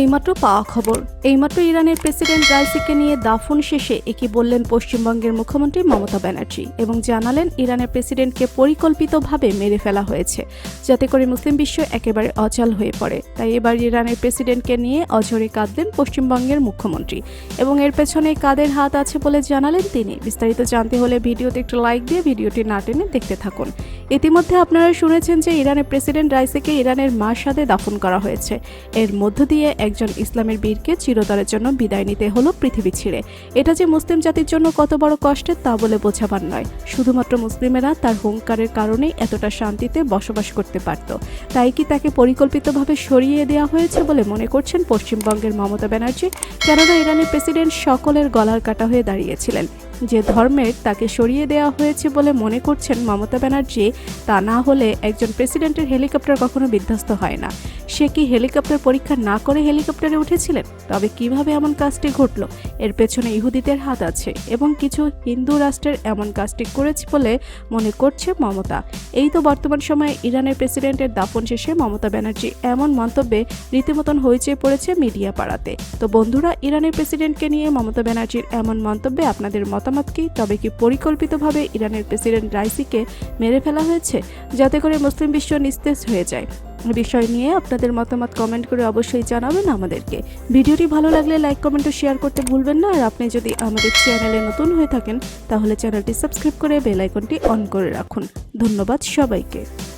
এইমাত্র পাওয়া খবর। এইমাত্র ইরানের প্রেসিডেন্ট রাইসিকে নিয়ে দাফন শেষে একে বললেন পশ্চিমবঙ্গের মুখ্যমন্ত্রী মমতা ব্যানার্জি এবং জানালেন ইরানের প্রেসিডেন্টকে পরিকল্পিতভাবে মেরে ফেলা হয়েছে, যাতে করে মুসলিম বিশ্ব একেবারে অচল হয়ে পড়ে। তাই এবার ইরানের প্রেসিডেন্টকে নিয়ে অঝরে কাঁদলেন পশ্চিমবঙ্গের মুখ্যমন্ত্রী এবং এর পেছনে কাদের হাত আছে বলে জানালেন তিনি। বিস্তারিত জানতে হলে ভিডিওতে একটু লাইক দিয়ে ভিডিওটি না টেনে দেখতে থাকুন। ইতিমধ্যে আপনারা শুনেছেন যে ইরানের প্রেসিডেন্ট রাইসিকে ইরানের মাসাদে দাফন করা হয়েছে। এর মধ্য দিয়ে একজন ইসলামের বীরকে চিরতরের জন্য বিদায় নিতে হলো পৃথিবী ছিঁড়ে। এটা যে মুসলিম জাতির জন্য কত বড় কষ্টের তা বলে বোঝাবার নয়। শুধুমাত্র মুসলিমেরা তার হুঙ্কারের কারণেই এতটা শান্তিতে বসবাস করতে পারত। তাই কি তাকে পরিকল্পিতভাবে সরিয়ে দেওয়া হয়েছে বলে মনে করছেন পশ্চিমবঙ্গের মমতা ব্যানার্জি, কেননা ইরানের প্রেসিডেন্ট সকলের গলার কাটা হয়ে দাঁড়িয়েছিলেন। যে ধর্মের তাকে সরিয়ে দেওয়া হয়েছে বলে মনে করছেন মমতা ব্যানার্জি, তা না হলে একজন প্রেসিডেন্টের হেলিকপ্টার কখনো বিধ্বস্ত হয় না। সে কি হেলিকপ্টার পরীক্ষা না করে হেলিকপ্টারে উঠেছিলেন? তবে কীভাবে এমন কাজটি ঘটল? এর পেছনে ইহুদিদের হাত আছে এবং কিছু হিন্দু রাষ্ট্রের এমন কাজটি করেছে বলে মনে করছে মমতা। এই তো বর্তমান সময়ে ইরানের প্রেসিডেন্টের দাফন শেষে মমতা ব্যানার্জি এমন মন্তব্যে রীতিমতন হইচে পড়েছে মিডিয়া পাড়াতে। তো বন্ধুরা, ইরানের প্রেসিডেন্টকে নিয়ে মমতা ব্যানার্জির এমন মন্তব্যে আপনাদের মতামত কি? তবে কি পরিকল্পিতভাবে ইরানের প্রেসিডেন্ট রাইসিকে মেরে ফেলা হয়েছে? যাতে করে মুসলিম বিশ্ব নিস্তেজ হয়ে যায়। বিষয় নিয়ে আপনাদের মতামত কমেন্ট করে অবশ্যই জানাবেন আমাদেরকে। ভিডিওটি ভালো লাগলে লাইক কমেন্ট ও শেয়ার করতে ভুলবেন না। আর আপনি যদি আমাদের চ্যানেলে নতুন হয়ে থাকেন, তাহলে চ্যানেলটি সাবস্ক্রাইব করে বেল আইকনটি অন করে রাখুন। ধন্যবাদ সবাইকে।